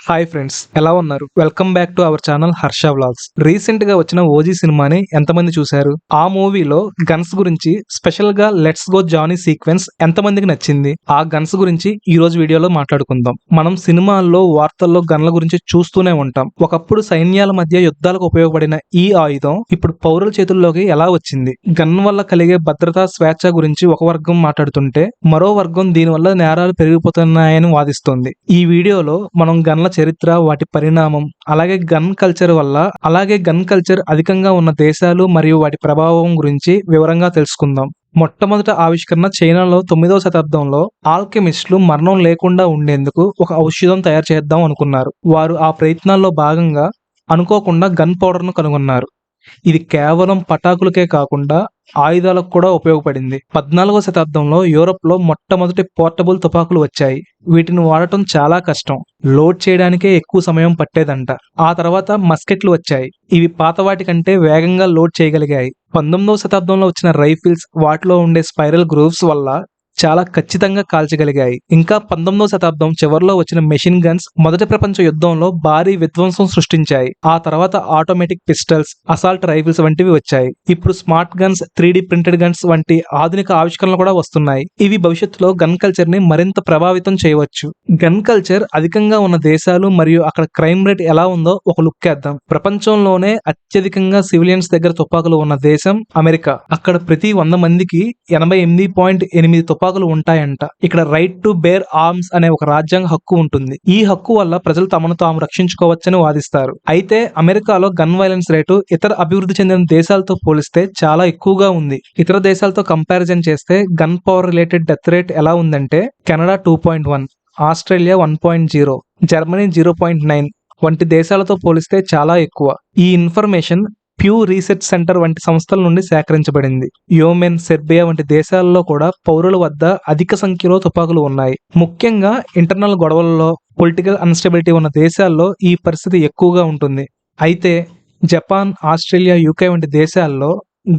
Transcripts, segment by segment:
Hi friends ఎలా ఉన్నారు? Welcome back to our channel Harsha vlogs రీసెంట్గా వచ్చిన ఓజీ సినిమాని ఎంతమంది చూశారు? ఆ మూవీలో గన్స్ గురించి స్పెషల్గా లెట్స్ గో జానీ సీక్వెన్స్ ఎంతమందికి నచ్చింది? ఆ గన్స్ గురించి ఈ రోజు వీడియోలో మాట్లాడుకుందాం. మనం సినిమాల్లో వార్తల్లో గన్ల గురించి చూస్తూనే ఉంటాం. ఒకప్పుడు సైన్యాల మధ్య యుద్ధాలకు ఉపయోగపడిన ఈ ఆయుధం ఇప్పుడు పౌరుల చేతుల్లోకి ఎలా వచ్చింది? గన్ వల్ల కలిగే భద్రత స్వేచ్ఛ గురించి ఒక వర్గం మాట్లాడుతుంటే మరో వర్గం దీనివల్ల నేరాలు పెరిగిపోతున్నాయని వాదిస్తోంది. ఈ వీడియోలో మనం గన్ల చరిత్ర వాటి పరిణామం అలాగే గన్ కల్చర్ వల్ల అలాగే గన్ కల్చర్ అధికంగా ఉన్న దేశాలు మరియు వాటి ప్రభావం గురించి వివరంగా తెలుసుకుందాం. మొట్టమొదట ఆవిష్కరణ చైనాలో తొమ్మిదవ శతాబ్దంలో ఆల్కెమిస్టులు మరణం లేకుండా ఉండేందుకు ఒక ఔషధం తయారు చేద్దాం అనుకున్నారు. వారు ఆ ప్రయత్నాల్లో భాగంగా అనుకోకుండా గన్ పౌడర్ను కనుగొన్నారు. ఇది కేవలం పటాకులకే కాకుండా ఆయుధాలకు కూడా ఉపయోగపడింది. పద్నాలుగవ శతాబ్దంలో యూరోప్లో మొట్టమొదటి పోర్టబుల్ తుపాకులు వచ్చాయి. వీటిని వాడటం చాలా కష్టం. లోడ్ చేయడానికే ఎక్కువ సమయం పట్టేదంట. ఆ తర్వాత మస్కెట్లు వచ్చాయి. ఇవి పాత వాటి కంటే వేగంగా లోడ్ చేయగలిగాయి. పంతొమ్మిదవ శతాబ్దంలో వచ్చిన రైఫిల్స్ వాటిలో ఉండే స్పైరల్ గ్రూవ్స్ వల్ల చాలా ఖచ్చితంగా కాల్చగలిగాయి. ఇంకా పంతొమ్మిదవ శతాబ్దం చివరిలో వచ్చిన మెషిన్ గన్స్ మొదటి ప్రపంచ యుద్ధంలో భారీ విధ్వంసం సృష్టించాయి. ఆ తర్వాత ఆటోమేటిక్ పిస్టల్స్ అసాల్ట్ రైఫిల్స్ వంటివి వచ్చాయి. ఇప్పుడు smart guns three printed guns వంటి ఆధునిక ఆవిష్కరణలు కూడా వస్తున్నాయి. ఇవి భవిష్యత్తులో గన్ కల్చర్ని మరింత ప్రభావితం చేయవచ్చు. గన్ కల్చర్ అధికంగా ఉన్న దేశాలు మరియు అక్కడ క్రైమ్ రేట్ ఎలా ఉందో ఒక లుక్ వేద్దాం. ప్రపంచంలోనే అత్యధికంగా సివిలియన్స్ దగ్గర తుపాకులు ఉన్న దేశం అమెరికా. అక్కడ ప్రతి వంద మందికి ఎనభై ఎనిమిది పాయింట్ ఎనిమిది తుపాకులు ఉంటాయంట. ఇక్కడ రైట్ టు బేర్ ఆర్మ్స్ అనే ఒక రాజ్యాంగ హక్కు ఉంటుంది. ఈ హక్కు వల్ల ప్రజలు తమను తాము రక్షించుకోవచ్చని వాదిస్తారు. అయితే అమెరికాలో గన్ వైలెన్స్ రేటు ఇతర అభివృద్ధి చెందిన దేశాలతో పోలిస్తే చాలా ఎక్కువగా ఉంది. ఇతర దేశాలతో కంపారిజన్ చేస్తే gun power related death rate ఎలా ఉందంటే Canada two point one Australia one point zero Germany zero point nine వంటి దేశాలతో పోలిస్తే చాలా ఎక్కువ. ఈ ఇన్ఫర్మేషన్ ప్యూ రీసెర్చ్ సెంటర్ వంటి సంస్థల నుండి సేకరించబడింది. యోమెన్ సెర్బియా వంటి దేశాల్లో కూడా పౌరుల వద్ద అధిక సంఖ్యలో తుపాకులు ఉన్నాయి. ముఖ్యంగా ఇంటర్నల్ గొడవలలో పొలిటికల్ అన్స్టెబిలిటీ ఉన్న దేశాల్లో ఈ పరిస్థితి ఎక్కువగా ఉంటుంది. అయితే జపాన్ ఆస్ట్రేలియా యూకే వంటి దేశాల్లో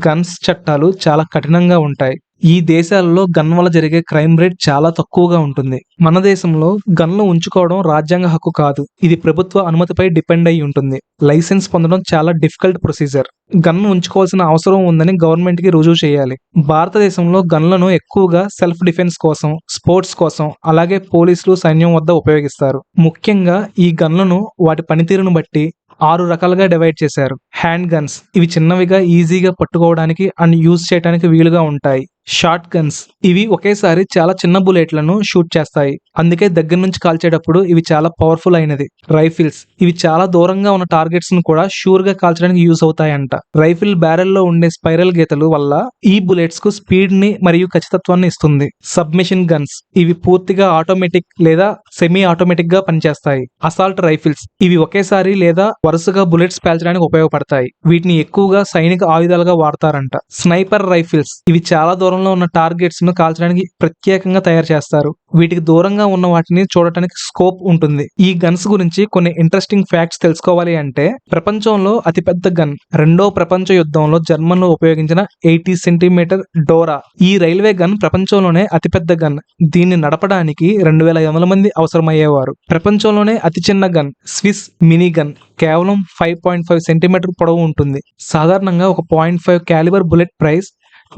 గన్స్ చట్టాలు చాలా కఠినంగా ఉంటాయి. ఈ దేశాల్లో గన్ వల్ల జరిగే క్రైమ్ రేట్ చాలా తక్కువగా ఉంటుంది. మన దేశంలో గన్లు ఉంచుకోవడం రాజ్యాంగ హక్కు కాదు. ఇది ప్రభుత్వ అనుమతిపై డిపెండ్ అయి ఉంటుంది. లైసెన్స్ పొందడం చాలా డిఫికల్ట్ ప్రొసీజర్ గన్ ఉంచుకోవాల్సిన అవసరం ఉందని గవర్నమెంట్కి రుజువు చేయాలి. భారతదేశంలో గన్లను ఎక్కువగా సెల్ఫ్ డిఫెన్స్ కోసం స్పోర్ట్స్ కోసం అలాగే పోలీసులు సైన్యం వద్ద ఉపయోగిస్తారు. ముఖ్యంగా ఈ గన్లను వాటి పనితీరును బట్టి ఆరు రకాలుగా డివైడ్ చేశారు. హ్యాండ్ గన్స్ ఇవి చిన్నవిగా ఈజీగా పట్టుకోవడానికి అండ్ యూజ్ చేయడానికి వీలుగా ఉంటాయి. Short guns. ఇవి ఒకేసారి చాలా చిన్న బుల్లెట్లను షూట్ చేస్తాయి. అందుకే దగ్గర నుంచి కాల్చేటప్పుడు ఇవి చాలా పవర్ఫుల్ అయినది. రైఫిల్స్. ఇవి చాలా దూరంగా ఉన్న టార్గెట్స్ను కూడా షూర్గా కాల్చడానికి యూజ్ అవుతాయంట. రైఫిల్ బ్యారెల్లో ఉండే స్పైరల్ గీతలు వల్ల ఈ బుల్లెట్స్కు స్పీడ్ని మరియు ఖచ్చితత్వాన్ని ఇస్తుంది. Submission guns. ఇవి పూర్తిగా ఆటోమేటిక్ లేదా సెమీ ఆటోమేటిక్గా పనిచేస్తాయి. Assault rifles. ఇవి ఒకేసారి లేదా వరుసగా బుల్లెట్స్ పేల్చడానికి ఉపయోగపడతాయి. వీటిని ఎక్కువగా సైనిక ఆయుధాలుగా వాడతారంట. Sniper rifles. ఇవి చాలా దూరంలో ఉన్న టార్గెట్స్ను కాల్చడానికి ప్రత్యేకంగా తయారు చేస్తారు. వీటికి దూరంగా ఉన్న వాటిని చూడటానికి స్కోప్ ఉంటుంది. ఈ గన్స్ గురించి కొన్ని ఇంట్రెస్టింగ్ ఫ్యాక్ట్స్ తెలుసుకోవాలి అంటే ప్రపంచంలో అతిపెద్ద గన్ రెండో ప్రపంచ యుద్ధంలో జర్మన్లో ఉపయోగించిన ఎయిటీ సెంటీమీటర్ డోరా. ఈ రైల్వే గన్ ప్రపంచంలోనే అతిపెద్ద గన్. దీన్ని నడపడానికి రెండు వేల ఐదు వందల మంది అవసరమయ్యేవారు. ప్రపంచంలోనే అతి చిన్న గన్ స్విస్ మినీ గన్. కేవలం ఫైవ్ పాయింట్ ఫైవ్ సెంటీమీటర్ పొడవు ఉంటుంది. సాధారణంగా ఒక point five calibre bullet price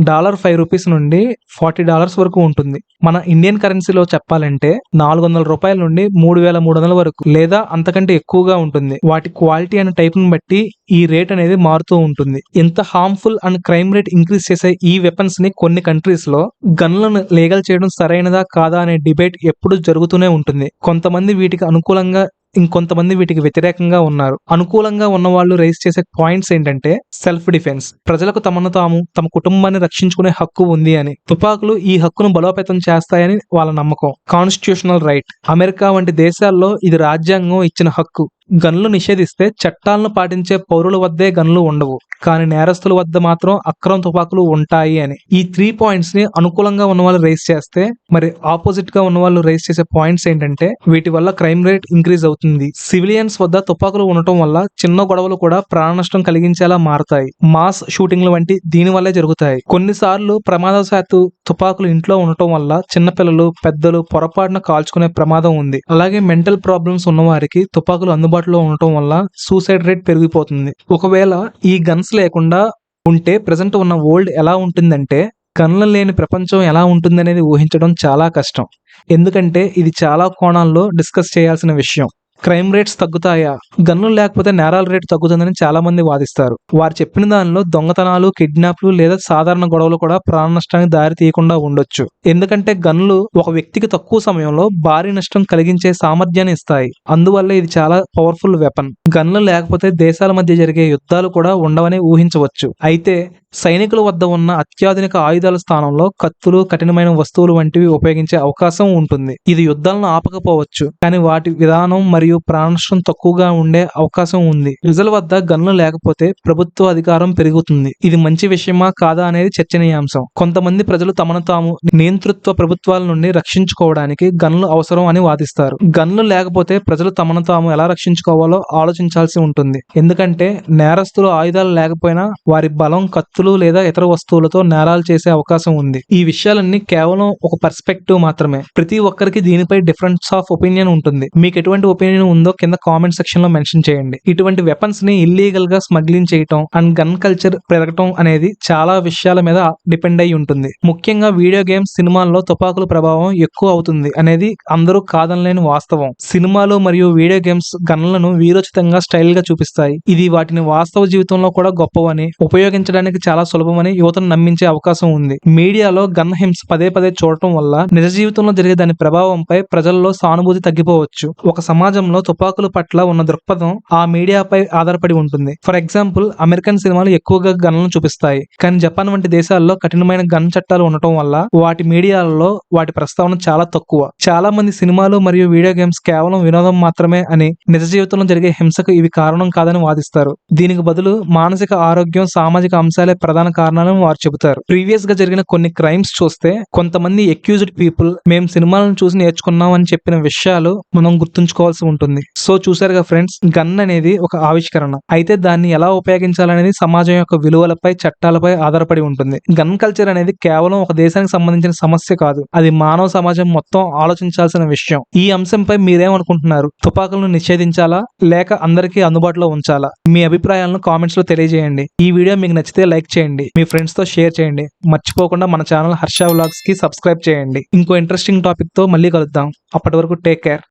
dollar five rupees నుండి ఫార్టీ డాలర్స్ వరకు ఉంటుంది. మన ఇండియన్ కరెన్సీలో చెప్పాలంటే నాలుగు వందల రూపాయల నుండి మూడు వేల మూడు వందల వరకు లేదా అంతకంటే ఎక్కువగా ఉంటుంది. వాటి క్వాలిటీ అనే టైప్ను బట్టి ఈ రేట్ అనేది మారుతూ ఉంటుంది. ఇంత harmful and crime rate increase చేసే ఈ వెపన్స్ని కొన్ని కంట్రీస్లో గన్లను లీగల్ చేయడం సరైనదా కాదా అనే డిబేట్ ఎప్పుడు జరుగుతూనే ఉంటుంది. కొంతమంది వీటికి అనుకూలంగా ఇంకొంతమంది వీటికి వ్యతిరేకంగా ఉన్నారు. అనుకూలంగా ఉన్న వాళ్ళు రైజ్ చేసే పాయింట్స్ ఏంటంటే సెల్ఫ్ డిఫెన్స్ ప్రజలకు తమను తాము తమ కుటుంబాన్ని రక్షించుకునే హక్కు ఉంది అని. తుపాకులు ఈ హక్కును బలోపేతం చేస్తాయని వాళ్ళ నమ్మకం. కాన్స్టిట్యూషనల్ రైట్ అమెరికా వంటి దేశాల్లో ఇది రాజ్యాంగం ఇచ్చిన హక్కు. గన్లు నిషేధిస్తే చట్టాలను పాటించే పౌరుల వద్దే గన్లు ఉండవు. కానీ నేరస్తుల వద్ద మాత్రం అక్రమ తుపాకులు ఉంటాయి అని. ఈ త్రీ పాయింట్స్ని అనుకూలంగా ఉన్న వాళ్ళు రేస్ చేస్తే మరి ఆపోజిట్గా ఉన్న వాళ్ళు రేస్ చేసే పాయింట్స్ ఏంటంటే వీటి వల్ల క్రైమ్ రేట్ ఇంక్రీజ్ అవుతుంది. సివిలియన్స్ వద్ద తుపాకులు ఉండటం వల్ల చిన్న గొడవలు కూడా ప్రాణ నష్టం కలిగించేలా మారతాయి. మాస్ షూటింగ్లు వంటి దీని వల్లే జరుగుతాయి. కొన్నిసార్లు ప్రమాదశాత్తు తుపాకులు ఇంట్లో ఉండటం వల్ల చిన్నపిల్లలు పెద్దలు పొరపాటున కాల్చుకునే ప్రమాదం ఉంది. అలాగే మెంటల్ ప్రాబ్లమ్స్ ఉన్న వారికి తుపాకులు అందుబాటులో ఉండటం వల్ల సూసైడ్ రేట్ పెరిగిపోతుంది. ఒకవేళ ఈ గన్స్ లేకుండా ఉంటే ప్రజెంట్ ఉన్న వరల్డ్ ఎలా ఉంటుందంటే గన్లు లేని ప్రపంచం ఎలా ఉంటుందనేది ఊహించడం చాలా కష్టం. ఎందుకంటే ఇది చాలా కోణాల్లో డిస్కస్ చేయాల్సిన విషయం. క్రైమ్ రేట్స్ తగ్గుతాయా? గన్నులు లేకపోతే నేరాల రేటు తగ్గుతుందని చాలా మంది వాదిస్తారు. వారు చెప్పిన దానిలో దొంగతనాలు కిడ్నాప్లు లేదా సాధారణ గొడవలు కూడా ప్రాణ నష్టానికి దారి తీయకుండా ఉండొచ్చు. ఎందుకంటే గన్నులు ఒక వ్యక్తికి తక్కువ సమయంలో భారీ నష్టం కలిగించే సామర్థ్యాన్ని ఇస్తాయి. అందువల్ల ఇది చాలా పవర్ఫుల్ వెపన్. గన్లు లేకపోతే దేశాల మధ్య జరిగే యుద్ధాలు కూడా ఉండవని ఊహించవచ్చు. అయితే సైనికుల వద్ద ఉన్న అత్యాధునిక ఆయుధాల స్థానంలో కత్తులు కఠినమైన వస్తువులు వంటివి ఉపయోగించే అవకాశం ఉంటుంది. ఇది యుద్ధాలను ఆపకపోవచ్చు కానీ వాటి విధానం మరియు ప్రాణనష్టం తక్కువగా ఉండే అవకాశం ఉంది. ప్రజల వద్ద గన్లు లేకపోతే ప్రభుత్వ అధికారం పెరుగుతుంది. ఇది మంచి విషయమా కాదా అనేది చర్చనీయాంశం. కొంతమంది ప్రజలు తమను తాము నియంతృత్వ ప్రభుత్వాల నుండి రక్షించుకోవడానికి గన్లు అవసరం అని వాదిస్తారు. గన్లు లేకపోతే ప్రజలు తమను తాము ఎలా రక్షించుకోవాలో ఆలోచించాల్సి ఉంటుంది. ఎందుకంటే నేరస్తులు ఆయుధాలు లేకపోయినా వారి బలం కత్తు కత్తులు లేదా ఇతర వస్తువులతో నేరాలు చేసే అవకాశం ఉంది. ఈ విషయాలన్నీ కేవలం ఒక పర్స్పెక్టివ్ మాత్రమే. ప్రతి ఒక్కరికి దీనిపై డిఫరెన్స్ ఆఫ్ ఒపీనియన్ ఉంటుంది. మీకు ఎటువంటి ఒపీనియన్ ఉందో కింద కామెంట్ సెక్షన్లో మెన్షన్ చేయండి. ఇటువంటి వెపన్స్ని ఇల్లీగల్గా స్మగ్లింగ్ చేయటం అండ్ గన్ కల్చర్ పెరగటం అనేది చాలా విషయాల మీద డిపెండ్ అయి ఉంటుంది. ముఖ్యంగా వీడియో గేమ్స్ సినిమాల్లో తుపాకుల ప్రభావం ఎక్కువ అవుతుంది అనేది అందరూ కాదనలేని వాస్తవం. సినిమాలు మరియు వీడియో గేమ్స్ గన్లను వీరోచితంగా స్టైల్గా చూపిస్తాయి. ఇది వాటిని వాస్తవ జీవితంలో కూడా గొప్పవని ఉపయోగించడానికి చాలా సులభమని యువతను నమ్మించే అవకాశం ఉంది. మీడియాలో గన్ హింస పదే పదే చూడటం వల్ల నిజ జీవితంలో జరిగే దాని ప్రభావంపై ప్రజల్లో సానుభూతి తగ్గిపోవచ్చు. ఒక సమాజంలో తుపాకుల పట్ల ఉన్న దృక్పథం ఆ మీడియాపై ఆధారపడి ఉంటుంది. ఫర్ ఎగ్జాంపుల్ అమెరికన్ సినిమాలు ఎక్కువగా గన్లను చూపిస్తాయి. కానీ జపాన్ వంటి దేశాల్లో కఠినమైన గన్ చట్టాలు ఉండటం వల్ల వాటి మీడియాలలో వాటి ప్రస్తావన చాలా తక్కువ. చాలా మంది సినిమాలు మరియు వీడియో గేమ్స్ కేవలం వినోదం మాత్రమే అని నిజ జీవితంలో జరిగే హింసకు ఇవి కారణం కాదని వాదిస్తారు. దీనికి బదులు మానసిక ఆరోగ్యం సామాజిక అంశాలే ప్రధాన కారణాలను వారు చెబుతారు. ప్రీవియస్గా జరిగిన కొన్ని క్రైమ్స్ చూస్తే కొంతమంది ఎక్యూజ్డ్ పీపుల్ మేము సినిమాలను చూసి నేర్చుకున్నాం అని చెప్పిన విషయాలు మనం గుర్తుంచుకోవాల్సి ఉంటుంది. సో చూసారుగా ఫ్రెండ్స్ గన్ అనేది ఒక ఆవిష్కరణ. అయితే దాన్ని ఎలా ఉపయోగించాలనేది సమాజం యొక్క విలువలపై చట్టాలపై ఆధారపడి ఉంటుంది. గన్ కల్చర్ అనేది కేవలం ఒక దేశానికి సంబంధించిన సమస్య కాదు. అది మానవ సమాజం మొత్తం ఆలోచించాల్సిన విషయం. ఈ అంశంపై మీరేమనుకుంటున్నారు? తుపాకులను నిషేధించాలా? లేక అందరికీ అందుబాటులో ఉంచాలా? మీ అభిప్రాయాలను కామెంట్స్లో తెలియజేయండి. ఈ వీడియో మీకు నచ్చితే లైక్ చేయండి మీ ఫ్రెండ్స్తో షేర్ చేయండి. మర్చిపోకుండా మన ఛానల్ హర్ష వ్లాగ్స్కి సబ్స్క్రైబ్ చేయండి. ఇంకో ఇంట్రెస్టింగ్ టాపిక్తో మళ్ళీ కలుద్దాం. అప్పటి వరకు టేక్ కేర్